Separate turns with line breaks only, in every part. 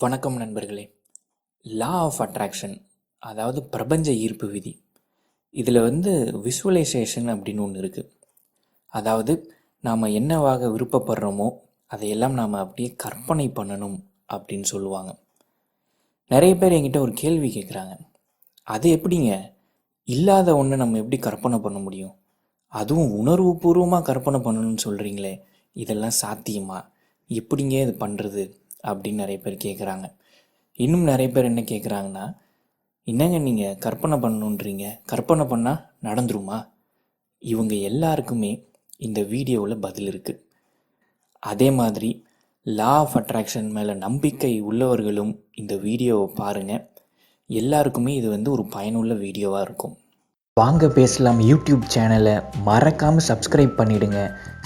வணக்கம் நண்பர்களே. Law of attraction அதாவது பிரபஞ்ச ஈர்ப்பு விதி. இதில் வந்து விஷுவலைசேஷன் அப்படின்னு ஒன்று இருக்குது அதாவது நாம் என்னவாக விருப்பப்படுறோமோ அதையெல்லாம் நாம் அப்படியே கற்பனை பண்ணணும் அப்படின்னு சொல்லுவாங்க. நிறைய பேர் என்கிட்ட ஒரு கேள்வி கேட்குறாங்க அது எப்படிங்க? இல்லாத ஒன்று நம்ம எப்படி கற்பனை பண்ண முடியும்? அதுவும் உணர்வுபூர்வமாக கற்பனை பண்ணணும்னு சொல்கிறீங்களே இதெல்லாம் சாத்தியமா? எப்படிங்க இது பண்ணுறது அப்படின்னு நிறைய பேர் கேட்குறாங்க இன்னும் நிறைய பேர் என்ன கேட்குறாங்கன்னா என்னங்க நீங்கள் கற்பனை பண்ணணுன்றீங்க கற்பனை பண்ணால் நடந்துருமா? இவங்க எல்லாருக்குமே இந்த வீடியோவில் பதில் இருக்குது அதே மாதிரி லா ஆஃப் அட்ராக்ஷன் மேலே நம்பிக்கை உள்ளவர்களும் இந்த வீடியோவை பாருங்கள் எல்லாருக்குமே இது வந்து ஒரு பயனுள்ள வீடியோவாக இருக்கும். வாங்க பேசலாம் யூடியூப் சேனலை. மறக்காமல் சப்ஸ்கிரைப் பண்ணிவிடுங்க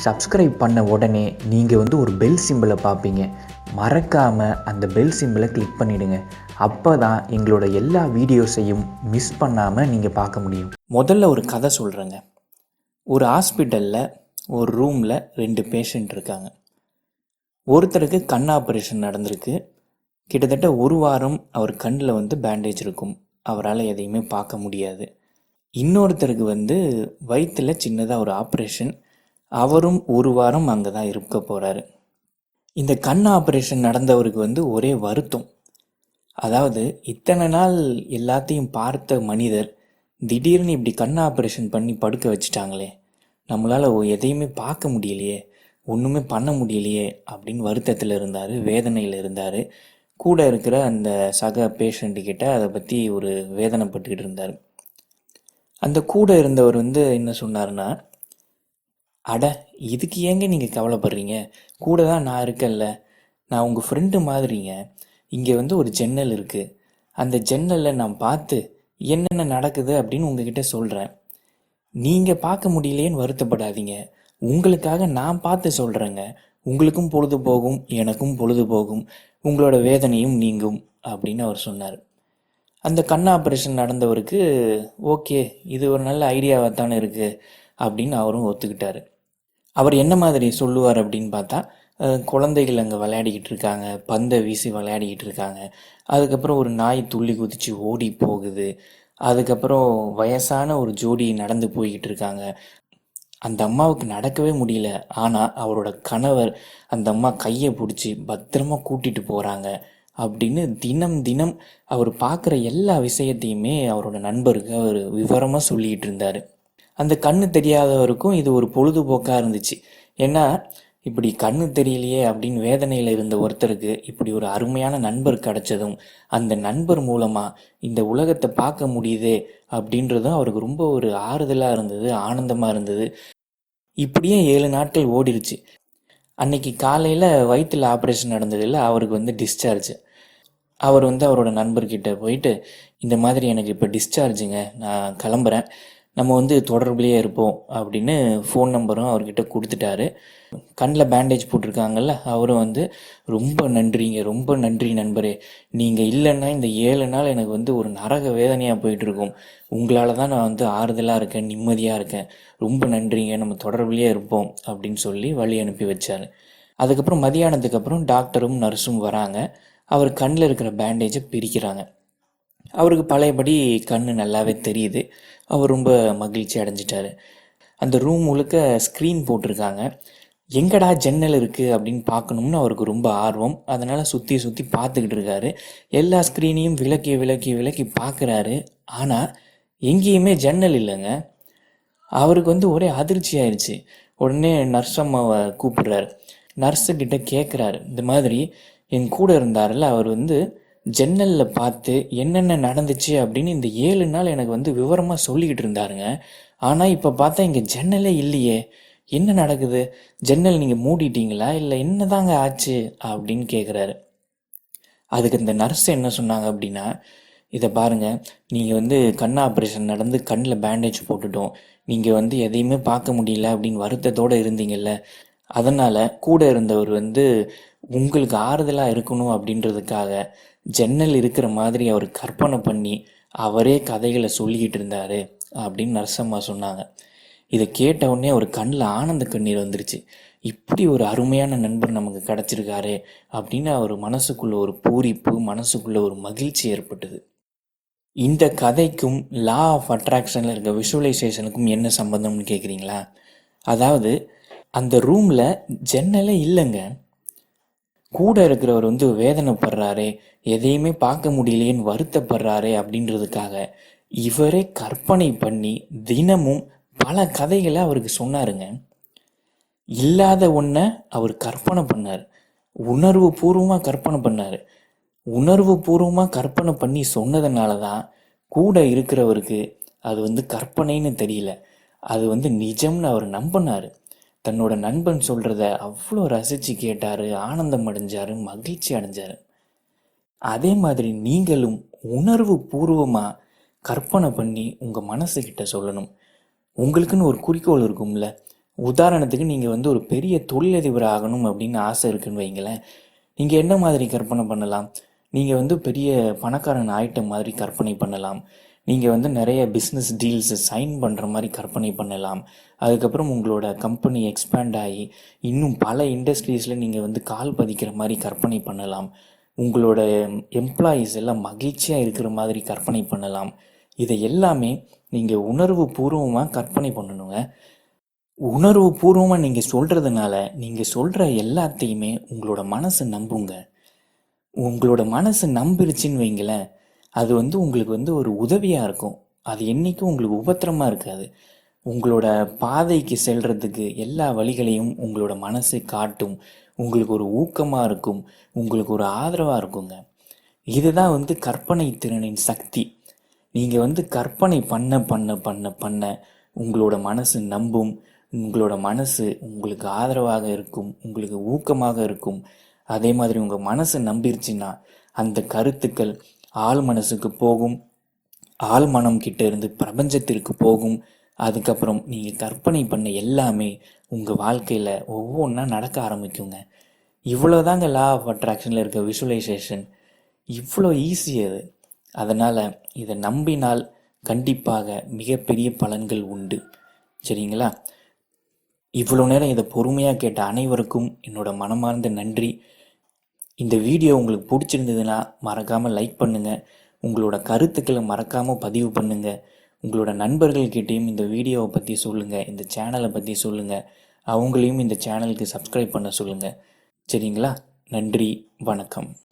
சப்ஸ்கிரைப் பண்ண உடனே நீங்கள் வந்து ஒரு பெல் சிம்பிளை பார்ப்பீங்க. மறக்காமல் அந்த பெல் சிம்பிளை கிளிக் பண்ணிவிடுங்க அப்போ தான் எங்களோட எல்லா வீடியோஸையும் மிஸ் பண்ணாமல் நீங்கள் பார்க்க முடியும். முதல்ல ஒரு கதை சொல்கிறேங்க ஒரு ஹாஸ்பிட்டலில் ஒரு ரூமில் ரெண்டு பேஷண்ட் இருக்காங்க. ஒருத்தருக்கு கண் ஆப்ரேஷன் நடந்திருக்கு. கிட்டத்தட்ட ஒரு வாரம் அவர் கண்ணில் வந்து பேண்டேஜ் இருக்கும். அவரால் எதையுமே பார்க்க முடியாது. இன்னொருத்தருக்கு வந்து வயிற்றில் சின்னதாக ஒரு ஆப்ரேஷன் அவரும் ஒரு வாரம் அங்கே தான் இருக்க போகிறாரு இந்த கண் ஆப்ரேஷன் நடந்தவருக்கு வந்து ஒரே வருத்தம். அதாவது இத்தனை நாள் எல்லாத்தையும் பார்த்த மனிதர் திடீர்னு இப்படி கண் ஆப்ரேஷன் பண்ணி படுக்க வச்சுட்டாங்களே நம்மளால் எதையுமே பார்க்க முடியலையே ஒன்றுமே பண்ண முடியலையே அப்படின்னு வருத்தத்தில் இருந்தார் வேதனையில் இருந்தார். கூட இருக்கிற அந்த சக பேஷண்ட்டுக்கிட்ட அதை பற்றி ஒரு வேதனைப்பட்டுக்கிட்டு இருந்தார். அந்த கூட இருந்தவர் வந்து என்ன சொன்னார்னா அட இதுக்கு ஏங்க நீங்கள் கவலைப்படுறீங்க? கூட தான் நான் இருக்கேன்ல. நான் உங்கள் ஃப்ரெண்டு மாதிரிங்க. இங்கே வந்து ஒரு ஜன்னல் இருக்குது அந்த ஜன்னலில் நான் பார்த்து என்னென்ன நடக்குது அப்படின்னு உங்ககிட்ட சொல்கிறேன் நீங்கள் பார்க்க முடியலையேன்னு வருத்தப்படாதீங்க. உங்களுக்காக நான் பார்த்து சொல்கிறேங்க உங்களுக்கும் பொழுது போகும் எனக்கும் பொழுது போகும். உங்களோட வேதனையும் நீங்கும் அப்படின்னு அவர் சொன்னார். அந்த கண் ஆப்ரேஷன் நடந்தவருக்கு ஓகே இது ஒரு நல்ல ஐடியாவாக தானே இருக்குது அப்படின்னு அவரும் ஒத்துக்கிட்டார். அவர் என்ன மாதிரி சொல்லுவார் அப்படின்னு பார்த்தா குழந்தைகள் அங்கே விளையாடிக்கிட்டு இருக்காங்க பந்தை வீசி விளையாடிக்கிட்டு இருக்காங்க. அதுக்கப்புறம் ஒரு நாய் துள்ளி குதித்து ஓடி போகுது. அதுக்கப்புறம் வயசான ஒரு ஜோடி நடந்து போய்கிட்டு இருக்காங்க. அந்த அம்மாவுக்கு நடக்கவே முடியல. ஆனால் அவரோட கணவர் அந்த அம்மா கையை பிடிச்சி பத்திரமா கூட்டிட்டு போகிறாங்க அப்படின்னு தினம் தினம் அவர் பார்க்குற எல்லா விஷயத்தையுமே அவரோட நண்பருக்கு அவர் விவரமாக சொல்லிக்கிட்டு இருந்தார். அந்த கண்ணு தெரியாதவருக்கும் இது ஒரு பொழுதுபோக்காக இருந்துச்சு. ஏன்னா இப்படி கண்ணு தெரியலையே அப்படின்னு வேதனையில் இருந்த ஒருத்தருக்கு இப்படி ஒரு அருமையான நண்பர் கிடைச்சதும் அந்த நண்பர் மூலமாக இந்த உலகத்தை பார்க்க முடியுதே அப்படின்றதும் அவருக்கு ரொம்ப ஒரு ஆறுதலாக இருந்தது ஆனந்தமாக இருந்தது. இப்படியே ஏழு நாட்கள் ஓடிருச்சு. அன்னைக்கு காலையில் வயிற்றில் ஆப்ரேஷன் நடந்ததில்ல அவருக்கு வந்து டிஸ்சார்ஜ் அவர் வந்து அவரோட நண்பர்கிட்ட போயிட்டு இந்த மாதிரி எனக்கு இப்போ டிஸ்சார்ஜுங்க நான் கிளம்புறேன். நம்ம வந்து தொடர்புலேயே இருப்போம் அப்படின்னு ஃபோன் நம்பரும் அவர்கிட்ட கொடுத்துட்டாரு. கண்ணில் பேண்டேஜ் போட்டிருக்காங்கல்ல அவரும் வந்து ரொம்ப நன்றிங்க ரொம்ப நன்றி நண்பரே. நீங்கள் இல்லைன்னா இந்த ஏழு நாள் எனக்கு வந்து ஒரு நரக வேதனையாக போயிட்டுருக்கும். உங்களால் தான் நான் வந்து ஆறுதலாக இருக்கேன் நிம்மதியாக இருக்கேன். ரொம்ப நன்றிங்க நம்ம தொடர்புலேயே இருப்போம் அப்படின்னு சொல்லி வழி அனுப்பி வச்சார். அதுக்கப்புறம் மதியானத்துக்கு அப்புறம் டாக்டரும் நர்ஸும் வராங்க. அவர் கண்ணில் இருக்கிற பேண்டேஜை பிரிக்கிறாங்க. அவருக்கு பழையபடி கண் நல்லாவே தெரியுது. அவர் ரொம்ப மகிழ்ச்சி அடைஞ்சிட்டாரு. அந்த ரூம் முழுக்க ஸ்க்ரீன் போட்டிருக்காங்க. எங்கடா ஜன்னல் இருக்குது அப்படின்னு பார்க்கணும்னு அவருக்கு ரொம்ப ஆர்வம். அதனால் சுற்றி சுற்றி பார்த்துக்கிட்டு இருக்காரு. எல்லா ஸ்க்ரீனையும் விளக்கி விலக்கி விலக்கி பார்க்குறாரு. ஆனால் எங்கேயுமே ஜன்னல் இல்லைங்க. அவருக்கு வந்து ஒரே அதிர்ச்சி ஆயிடுச்சு உடனே நர்ஸ் அம்மாவை கூப்பிடுறாரு. நர்ஸுக்கிட்ட கேட்குறாரு இந்த மாதிரி என் கூட இருந்தார்ல அவர் வந்து ஜன்னலில் பார்த்து என்னென்ன நடந்துச்சு அப்படின்னு இந்த ஏழு நாள் எனக்கு வந்து விவரமாக சொல்லிக்கிட்டு இருந்தாருங்க. ஆனால் இப்போ பார்த்தா இங்கே ஜன்னலே இல்லையே. என்ன நடக்குது? ஜன்னல் நீங்கள் மூடிட்டீங்களா? இல்லை என்னதாங்க ஆச்சு? அப்படின்னு கேட்குறாரு அதுக்கு இந்த நர்ஸ் என்ன சொன்னாங்க அப்படின்னா இதை பாருங்கள் நீங்கள் வந்து கண் ஆப்ரேஷன் நடந்து கண்ணில் பேண்டேஜ் போட்டுட்டோம். நீங்கள் வந்து எதையுமே பார்க்க முடியல அப்படின்னு வருத்தத்தோடு இருந்தீங்கல்ல. அதனால் கூட இருந்தவர் வந்து உங்களுக்கு ஆறுதலாக இருக்கணும் அப்படின்றதுக்காக ஜன்னல் இருக்கிற மாதிரி அவர் கற்பனை பண்ணி அவரே கதைகளை சொல்லிக்கிட்டு இருந்தார் அப்படின்னு நரசம்மா சொன்னாங்க. இதை கேட்டவுடனே அவர் கண்ணில் ஆனந்த கண்ணீர் வந்துருச்சு. இப்படி ஒரு அருமையான நண்பர் நமக்கு கிடச்சிருக்காரு அப்படின்னு அவர் மனசுக்குள்ள ஒரு பூரிப்பு மனசுக்குள்ள ஒரு மகிழ்ச்சி ஏற்பட்டது. இந்த கதைக்கும் லா ஆஃப் அட்ராக்ஷனில் இருக்க விஷுவலைசேஷனுக்கும் என்ன சம்பந்தம்னு கேட்குறீங்களா அதாவது அந்த ரூமில் ஜன்னலே இல்லைங்க. கூட இருக்கிறவர் வந்து வேதனைப்படுறாரு எதையுமே பார்க்க முடியலையேன்னு வருத்தப்படுறாரு அப்படின்றதுக்காக இவரே கற்பனை பண்ணி தினமும் பல கதைகளை அவருக்கு சொன்னாருங்க. இல்லாத ஒன்றை அவர் கற்பனை பண்ணார். உணர்வு பூர்வமாக கற்பனை பண்ணார். உணர்வு பூர்வமாக கற்பனை பண்ணி சொன்னதுனால தான் கூட இருக்கிறவருக்கு அது வந்து கற்பனைன்னு தெரியல. அது வந்து நிஜம்னு அவர் நம்பினார். தன்னோட நண்பன் சொல்கிறத அவ்வளோ ரசித்து கேட்டார் ஆனந்தம் அடைஞ்சார் மகிழ்ச்சி அடைஞ்சார். அதே மாதிரி நீங்களும் உணர்வு பூர்வமாக கற்பனை பண்ணி உங்கள் மனசுக்கிட்ட சொல்லணும். உங்களுக்குன்னு ஒரு குறிக்கோள் இருக்கும்ல. உதாரணத்துக்கு நீங்கள் வந்து ஒரு பெரிய தொழிலதிபர் ஆகணும் அப்படின்னு ஆசை இருக்குன்னு வைங்களேன். நீங்கள் என்ன மாதிரி கற்பனை பண்ணலாம்? நீங்கள் வந்து பெரிய பணக்காரன் ஆயிட்ட மாதிரி கற்பனை பண்ணலாம். நீங்கள் வந்து நிறைய பிஸ்னஸ் டீல்ஸை சைன் பண்ணுற மாதிரி கற்பனை பண்ணலாம். அதுக்கப்புறம் உங்களோட கம்பெனி எக்ஸ்பேண்ட் ஆகி இன்னும் பல இண்டஸ்ட்ரீஸில் நீங்கள் வந்து கால் பதிக்கிற மாதிரி கற்பனை பண்ணலாம். உங்களோட எம்ப்ளாயீஸ் எல்லாம் மகிழ்ச்சியாக இருக்கிற மாதிரி கற்பனை பண்ணலாம். இதை எல்லாமே நீங்கள் உணர்வு பூர்வமாக கற்பனை பண்ணணுங்க. உணர்வு பூர்வமாக நீங்கள் சொல்கிறதுனால நீங்கள் சொல்கிற எல்லாத்தையுமே உங்களோட மனசு நம்புங்க. உங்களோட மனசு நம்பிருச்சுன்னு வைங்களேன் அது வந்து உங்களுக்கு வந்து ஒரு உதவியாக இருக்கும். அது என்றைக்கும் உங்களுக்கு உபத்திரமாக இருக்காது. உங்களோட பாதைக்கு செல்கிறதுக்கு எல்லா வழிகளையும் உங்களோட மனசு காட்டும். உங்களுக்கு ஒரு ஊக்கமாக இருக்கும். உங்களுக்கு ஒரு ஆதரவாக இருக்குங்க. இதுதான் வந்து கற்பனை திறனின் சக்தி. நீங்கள் வந்து கற்பனை பண்ண பண்ண பண்ண பண்ண உங்களோட மனசு நம்பும். உங்களோட மனசு உங்களுக்கு ஆதரவாக இருக்கும். உங்களுக்கு ஊக்கமாக இருக்கும். அதே மாதிரி உங்கள் மனசு நம்பிருச்சுன்னா அந்த கருத்துக்கள் ஆள் மனசுக்கு போகும். ஆள் மனம் கிட்ட இருந்து பிரபஞ்சத்திற்கு போகும். அதுக்கப்புறம் நீங்கள் கற்பனை பண்ண எல்லாமே உங்கள் வாழ்க்கையில் ஒவ்வொன்றா நடக்க ஆரம்பிக்குங்க. இவ்வளோதாங்க லா ஆஃப் அட்ராக்ஷனில் இருக்க விஷுவலைசேஷன் இவ்வளோ ஈஸி அது. அதனால் இதை நம்பினால் கண்டிப்பாக மிகப்பெரிய பலன்கள் உண்டு. சரிங்களா? இவ்வளோ நேரம் இதை பொறுமையாக கேட்ட அனைவருக்கும் என்னோட மனமார்ந்த நன்றி. இந்த வீடியோ உங்களுக்கு பிடிச்சிருந்ததுன்னா மறக்காமல் லைக் பண்ணுங்கள் உங்களோட கருத்துக்களை மறக்காமல் பதிவு பண்ணுங்கள் உங்களோட நண்பர்கள்கிட்டையும் இந்த வீடியோவை பற்றி சொல்லுங்கள் இந்த சேனலை பற்றி சொல்லுங்கள் அவங்களையும் இந்த சேனலுக்கு சப்ஸ்கிரைப் பண்ண சொல்லுங்கள் சரிங்களா? நன்றி வணக்கம்.